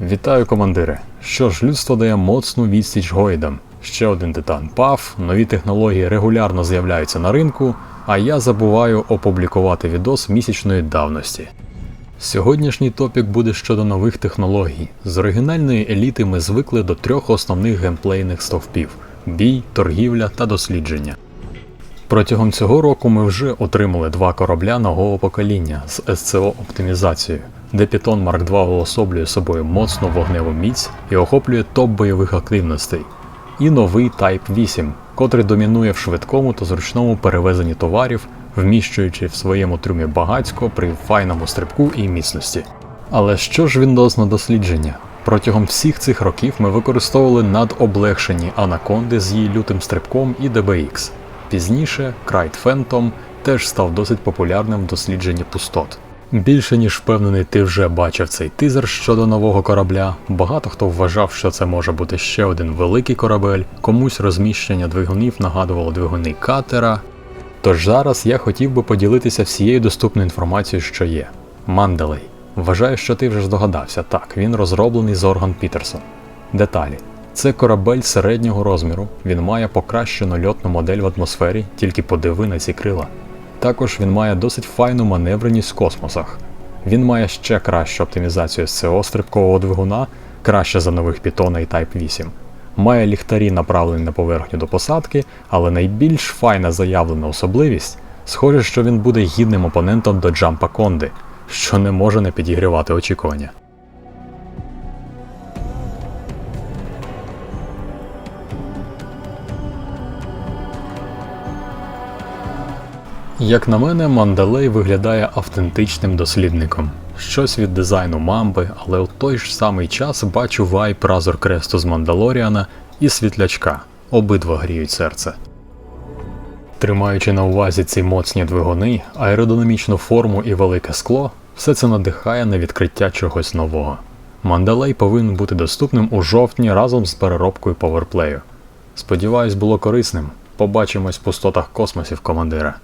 Вітаю, командири! Що ж, людство дає моцну відсіч гойдам. Ще один титан пав, нові технології регулярно з'являються на ринку, а я забуваю опублікувати відос місячної давності. Сьогоднішній топік буде щодо нових технологій. З оригінальної еліти ми звикли до трьох основних геймплейних стовпів: бій, торгівля та дослідження. Протягом цього року ми вже отримали два корабля нового покоління з СЦО оптимізацією, де Python Mark II уособлює собою моцну вогневу міць і охоплює топ бойових активностей, і новий Type 8, котрий домінує в швидкому та зручному перевезенні товарів, вміщуючи в своєму трюмі багацько при файному стрибку і міцності. Але що ж відносно дослідження? Протягом всіх цих років ми використовували надоблегшені анаконди з її лютим стрибком і DBX. Пізніше Крайт Phantom теж став досить популярним в дослідженні пустот. Більше ніж впевнений, ти вже бачив цей тизер щодо нового корабля. Багато хто вважав, що це може бути ще один великий корабель, комусь розміщення двигунів нагадувало двигуни катера. Тож зараз я хотів би поділитися всією доступною інформацією, що є. Манделей. Вважаю, що ти вже здогадався. Так, він розроблений з Орган Пітерсон. Деталі. Це корабель середнього розміру, він має покращену льотну модель в атмосфері, тільки подиви на ці крила. Також він має досить файну маневреність в космосах. Він має ще кращу оптимізацію СЦО стрибкового двигуна, краще за нових Python і Type 8. Має ліхтарі, направлені на поверхню до посадки, але найбільш файна заявлена особливість схоже, що він буде гідним опонентом до Джампа Конди, що не може не підігрівати очікування. Як на мене, Мандалей виглядає автентичним дослідником. Щось від дизайну мамби, але у той ж самий час бачу вайп Разор Кресту з Мандалоріана і світлячка. Обидва гріють серце. Тримаючи на увазі ці моцні двигуни, аеродинамічну форму і велике скло, все це надихає на відкриття чогось нового. Мандалей повинен бути доступним у жовтні разом з переробкою поверплею. Сподіваюсь, було корисним. Побачимось в пустотах космосів, командира.